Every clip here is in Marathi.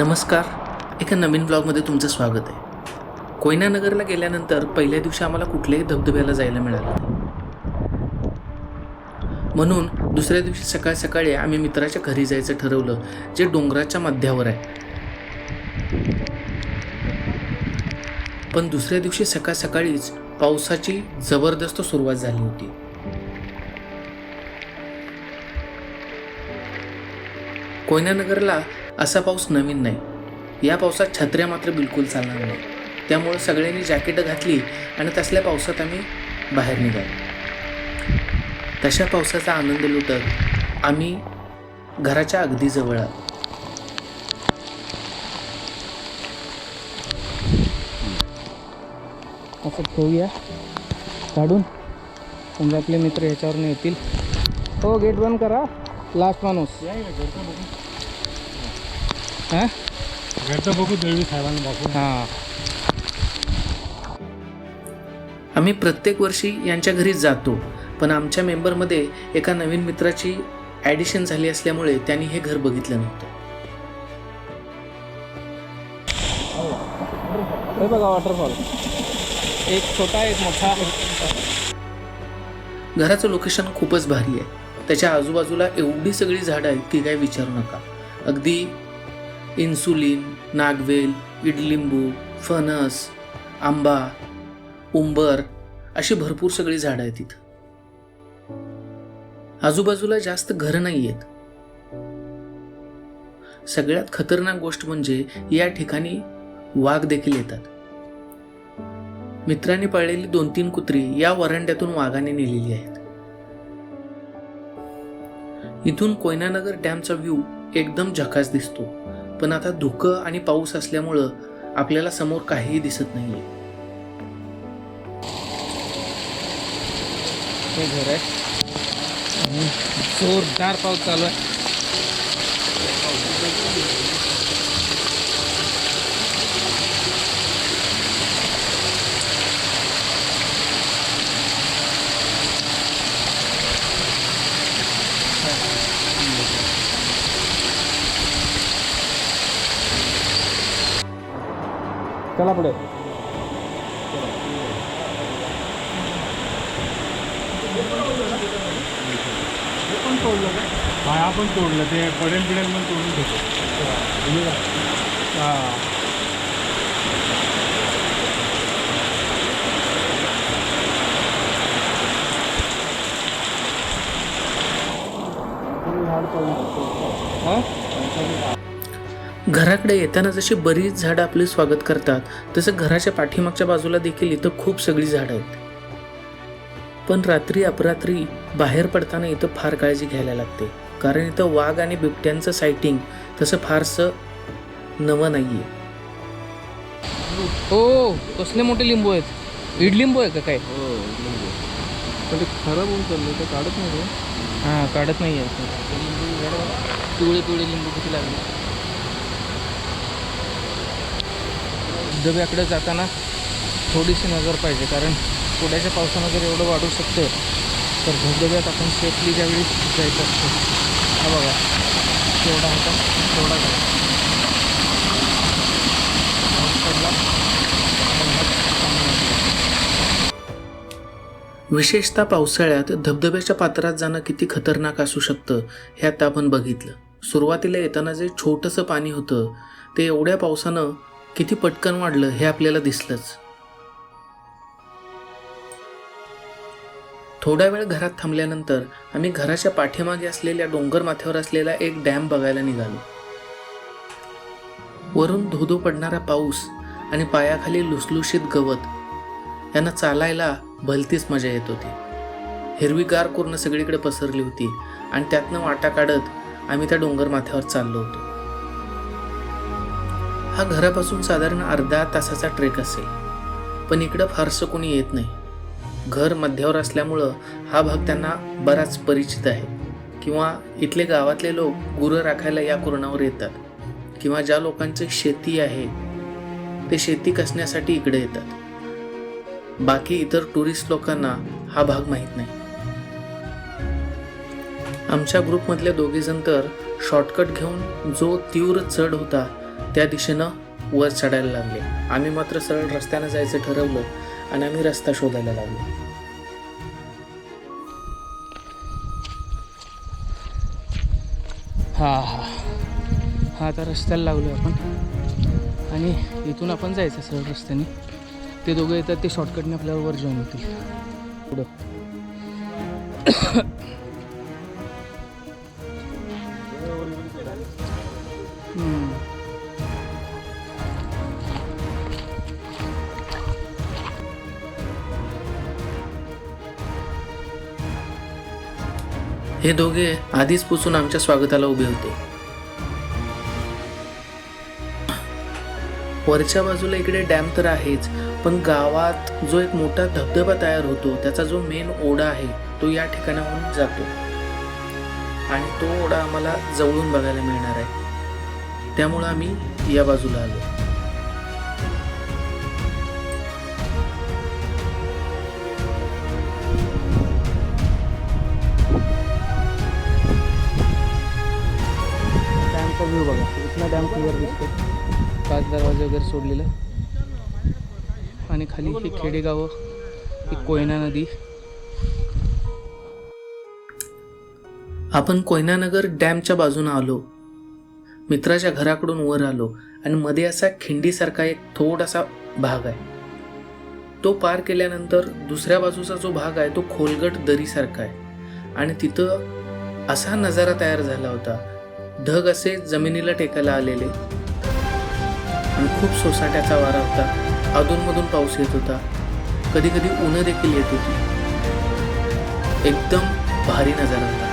नमस्कार. एका नवीन ब्लॉगमध्ये तुमचं स्वागत आहे. कोयनानगरला गेल्यानंतर पहिल्या दिवशी आम्हाला कुठल्याही धबधब्याला जायला मिळालं म्हणून दुसऱ्या दिवशी सकाळ सकाळी आम्ही मित्राच्या घरी जायचं ठरवलं जे डोंगराच्या मध्यावर आहे. पण दुसऱ्या दिवशी सकाळ सकाळीच पावसाची जबरदस्त सुरुवात झाली होती. कोयनानगरला असा पाऊस नवीन नाही. या पावसात छत्र्या मात्र बिलकुल चालणार नाही. त्यामुळं सगळ्यांनी जॅकेटं घातली आणि तसल्या पावसात आम्ही बाहेर निघालो. तशा पावसाचा आनंद लुटत आम्ही घराच्या अगदी जवळ आलो. असं ठेवूया. काढून. समजा आपले मित्र याच्यावर येतील. हो गेट बंद करा. लास्ट माणूस. हां? घरचं बघू दळवी साहेबांना दाखवू हां. आम्ही प्रत्येक वर्षी यांच्या घरी जातो पण आमच्या मेंबरमध्ये एका नवीन मित्राची ॲडिशन झाली असल्यामुळे त्यांनी हे घर बघितलं नव्हतं. हे बघा वॉटरफॉल एक छोटा एक मोठा. घराचं लोकेशन खूपच भारी आहे. त्याच्या आजूबाजूला एवढी सगळी झाडं आहेत की काय विचारू नका. अगदी इन्सुलिन नागवेल इडलिंबू फणस आंबा उंबर अशी भरपूर सगळी झाडं आहेत तिथं आजूबाजूला जास्त घरं नाही आहेत. सगळ्यात खतरनाक गोष्ट म्हणजे या ठिकाणी वाघ देखील येतात. मित्रांनी पाळलेली दोन तीन कुत्री या वरांड्यातून वाघाने नेलेली आहेत. इथून कोयनानगर डॅमचा व्ह्यू एकदम झकास दिसतो. पण आता धुकं आणि पाऊस असल्यामुळं आपल्याला समोर काहीही दिसत नाहीये. हे घर आहे. जोरदार पाऊस चालू आहे. चला पुढे. हा आपण तोडलं. ते पडेल पिडेल पण तोडून ठेवतो हा. हां? घराकडे येताना जशी बरीच झाडं आपले स्वागत करतात तसं घराच्या पाठीमागच्या बाजूला देखील इथं खूप सगळी झाडं आहेत. पण रात्री अपरात्री बाहेर पडताना इथं फार काळजी घ्यायला लागते. कारण इथं वाघ आणि बिबट्यांचं सायटिंग तसं फारसं नवं नाहीये. हो कसले मोठे लिंबू आहेत? इडलिंबू आहे का काय? पण ते खराब होऊन चाललं ते काढत नाही. हां काढत नाही आहे पिवळे पिवळे लिंबू किती लागले? धबधब्याकडे जाताना थोडीशी नजर पाहिजे कारण पुण्याच्या पावसानं जर एवढं वाढू शकतं तर धबधब्यात आपण सेफली ज्यावेळी जायचं असतो. हा बघा तेवढा होता तेवढा झाला. विशेषतः पावसाळ्यात धबधब्याच्या पात्रात जाणं किती खतरनाक असू शकतं हे आता आपण बघितलं. सुरुवातीला येताना जे छोटंसं पाणी होतं ते एवढ्या पावसानं किती पटकन वाढलं हे आपल्याला दिसलंच. थोडा वेळ घरात थांबल्यानंतर आम्ही घराच्या पाठीमागे असलेल्या डोंगर माथ्यावर असलेला एक डॅम बघायला निघालो. वरून धोधो पडणारा पाऊस आणि पायाखाली लुसलुशीत गवत यांना चालायला भलतीच मजा येत होती. हिरवीगार कोरणं सगळीकडे पसरली होती आणि त्यातनं वाटा काढत आम्ही त्या डोंगर माथ्यावर चाललो होतो. हा घरापासून साधारण अर्धा तासाचा ट्रेक असेल. पण इकडं फारसं कोणी येत नाही. घर मध्यावर असल्यामुळं हा भाग त्यांना बराच परिचित आहे. किंवा इथले गावातले लोक गुरं राखायला या कुरणावर येतात. किंवा ज्या लोकांचे शेती आहे ते शेती कसण्यासाठी इकडे येतात. बाकी इतर टुरिस्ट लोकांना हा भाग माहीत नाही. आमच्या ग्रुपमधले दोघीजण तर शॉर्टकट घेऊन जो तीव्र चढ होता त्या दिशेनं वर चढायला लागले. आम्ही मात्र सरळ रस्त्यानं जायचं ठरवलं आणि आम्ही रस्ता शोधायला लागलो. हा हा. हा आता रस्त्याला लागलो आपण. आणि इथून आपण जायचं सरळ रस्त्याने. ते दोघं येतात ते शॉर्टकटने आपल्याला वर जॉईन होतील पुढं. हे दोघे आधीच पुसून आमच्या स्वागताला उभे होते. वरच्या बाजूला इकडे डॅम तर आहेच पण गावात जो एक मोठा धबधबा तयार होतो त्याचा जो मेन ओढा आहे तो या ठिकाणाहून जातो. आणि तो ओढा आम्हाला जवळून बघायला मिळणार आहे. त्यामुळं आम्ही या बाजूला आलो. डॅमचा व्ह्यू बघा. इथला डॅम क्लिअर दिसतो पाच दरवाजे वगैरे सोडलेले. आणि खाली ही खेडेगावं ही कोयना नदी. आपण कोयनानगर डॅमच्या बाजूनं आलो. मित्राच्या घराकडून वर आलो. आणि मध्ये असा खिंडीसारखा एक थोडासा भाग आहे. तो पार केल्यानंतर दुसऱ्या बाजूचा जो भाग आहे तो खोलगट दरीसारखा आहे. आणि तिथं असा नजारा तयार झाला होता. ढग असे जमिनीला टेकायला आलेले. आणि खूप सोसाट्याचा वारा होता. अधूनमधून पाऊस येत होता. कधी कधी ऊन देखील येत होती. एकदम भारी नजारा होता.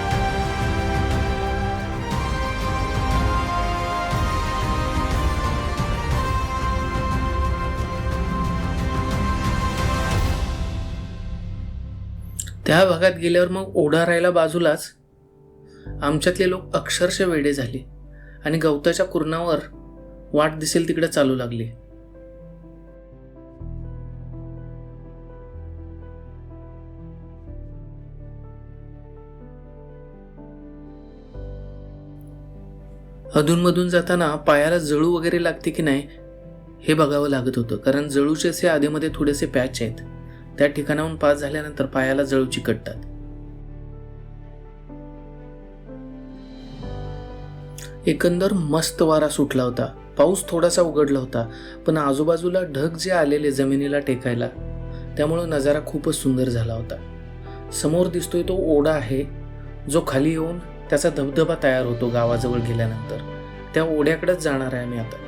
त्या भागात गेल्यावर मग ओढा राहायला बाजूलाच. आमच्यातले लोक अक्षरशः वेडे झाले आणि गवताच्या कुरणावर वाट दिसेल तिकडे चालू लागली. अधूनमधून जाताना पायाला जळू वगैरे लागते की नाही हे बघावं लागत होतं कारण जळूचे असे आधीमध्ये थोडेसे पॅच आहेत. त्या ठिकाणाहून पास झाल्यानंतर पायाला जळू चिकटतात. एकंदर मस्त वारा सुटला होता. पाऊस थोडासा उघडला होता पण आजूबाजूला ढग जे आलेले जमिनीला टेकायला त्यामुळं नजारा खूपच सुंदर झाला होता. समोर दिसतोय तो ओढा आहे जो खाली येऊन त्याचा धबधबा तयार होतो गावाजवळ गेल्यानंतर. त्या ओढ्याकडेच जाणार आहे मी आता.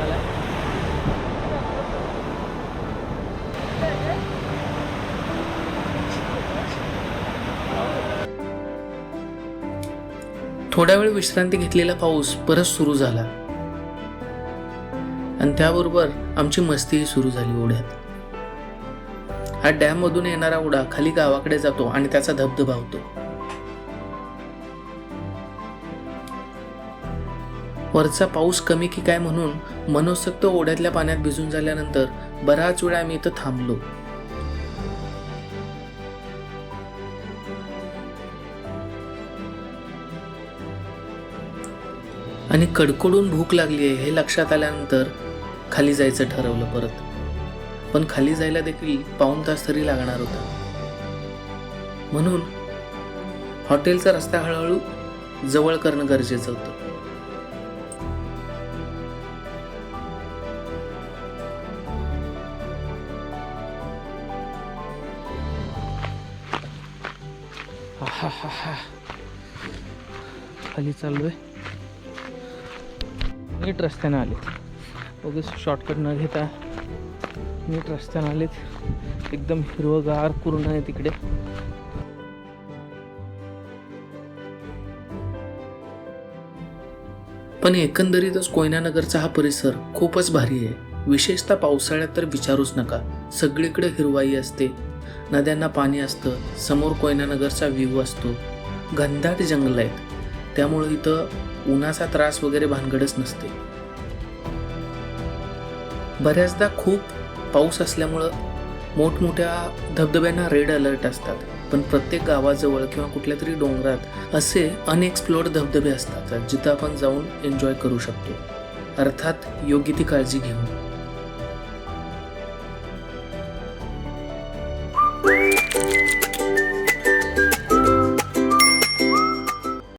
पाऊस थोड्या वेळ विश्रांती घेतलेला पाऊस परत सुरू झाला. आणि त्याबरोबर आमची मस्तीही सुरू झाली ओढ्यात. हा डॅम मधून येणारा ओढा खाली गावाकडे जातो आणि त्याचा धबधबा होतो. वरचा पाऊस कमी की काय म्हणून मनोसक्त ओढ्यातल्या पाण्यात भिजून झाल्यानंतर बराच वेळ आम्ही इथं थांबलो. आणि कडकडून भूक लागली आहे हे लक्षात आल्यानंतर खाली जायचं ठरवलं परत. पण खाली जायला देखील पाऊण तास तरी लागणार होता. म्हणून हॉटेलचा रस्ता हळूहळू जवळ करणं गरजेचं होतं. आहाहाहा. खाली चाललो आहे नीट रस्त्यानं आलेत. उगीच शॉर्टकट न घेता नीट रस्त्यानं आलेत. एकदम हिरवगार पूर्ण आहे तिकडे. पण एकंदरीतच कोयनानगरचा हा परिसर खूपच भारी आहे. विशेषतः पावसाळ्यात तर विचारूच नका. सगळीकडे हिरवाई असते. नद्यांना पाणी असतं समोर कोयनानगरचा व्ह्यू असतो. घनदाट जंगल आहेत. त्यामुळे इथं उन्हाचा त्रास वगैरे भानगडच नसते. बऱ्याचदा खूप पाऊस असल्यामुळं मोठमोठ्या धबधब्यांना रेड अलर्ट असतात. पण प्रत्येक गावाजवळ किंवा कुठल्या तरी डोंगरात असे अनएक्सप्लोर्ड धबधबे असतात जिथं आपण जाऊन एन्जॉय करू शकतो. अर्थात योग्य ती काळजी घेऊन.